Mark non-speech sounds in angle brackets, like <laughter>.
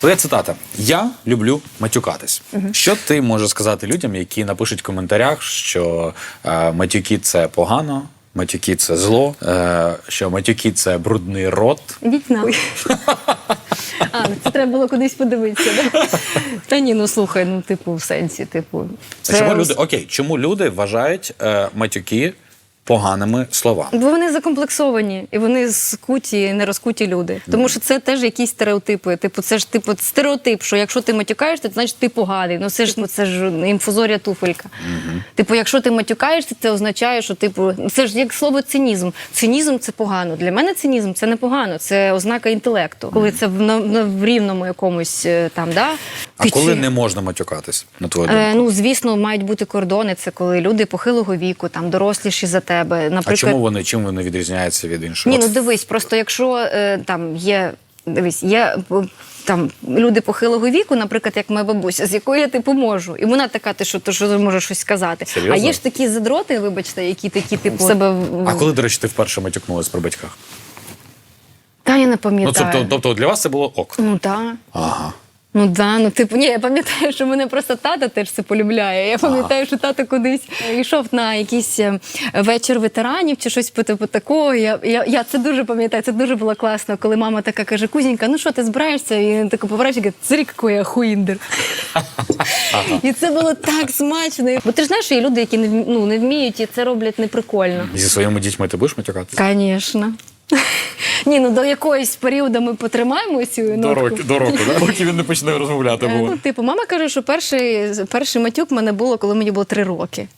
Твоя цитата: Я люблю матюкатись. Що ти можеш сказати людям, які напишуть в коментарях, що е, матюки це погано, матюки це зло, е, що матюки це брудний рот. Ідіть нахуй. <laughs> А, ну це треба було кудись подивитися, да? Та ні, ну слухай, ну типу, в сенсі, типу. А чому люди окей, чому люди вважають е, матюки поганими словами? Бо вони закомплексовані і вони скуті, не розкуті люди. Тому що це теж якісь стереотипи. Типу, це ж типу стереотип, що якщо ти матюкаєшся, то значить ти поганий. Ну це ж ну, це ж інфузорія туфелька. Типу, якщо ти матюкаєшся, це означає, що типу, це ж як слово цинізм. Цинізм це погано. Для мене цинізм це не погано, це ознака інтелекту. Коли це в, на, на- в рівному якомусь е, там, да? А коли не можна матюкатись, на твою думку? Е, ну, звісно, мають бути кордони. Це коли люди похилого віку, там доросліші за тебе. а чому вони чим вони відрізняються від інших? ні, ну дивись, просто якщо е, там є. Дивись, є е, там люди похилого віку, наприклад, як моя бабуся, з якою я типу можу. І вона така, ти що, ти що можеш щось сказати. Серйозно? А є ж такі задроти, вибачте, які такі, типу, себе. А коли, до речі, ти вперше матюкнулась при батьках? Та я не Ну, тобто, тобто для вас це було ок. Ну так. Ага. Ну да, ну типу, ні, я пам'ятаю, що мене просто тата теж це полюбляє. Я пам'ятаю, що тато кудись йшов на якийсь е, вечір ветеранів чи щось по типу такого. Я, я, я це дуже пам'ятаю. Це дуже було класно, коли мама така каже: Кузінька, ну що ти збираєшся? І він тако поворачує, каже, цирі, який я хуіндер. <laughs> І це було так смачно. Бо ти ж знаєш, що є люди, які не ну, не вміють і це роблять неприкольно. Зі своїми дітьми ти будеш матюкатись? Звісно. Ні, ну до якоїсь періоду ми потримаємо цю До року, до року, да? поки він не почне розмовляти. Е, Ну, типу, мама каже, що перший, перший матюк в мене було, коли мені було три роки.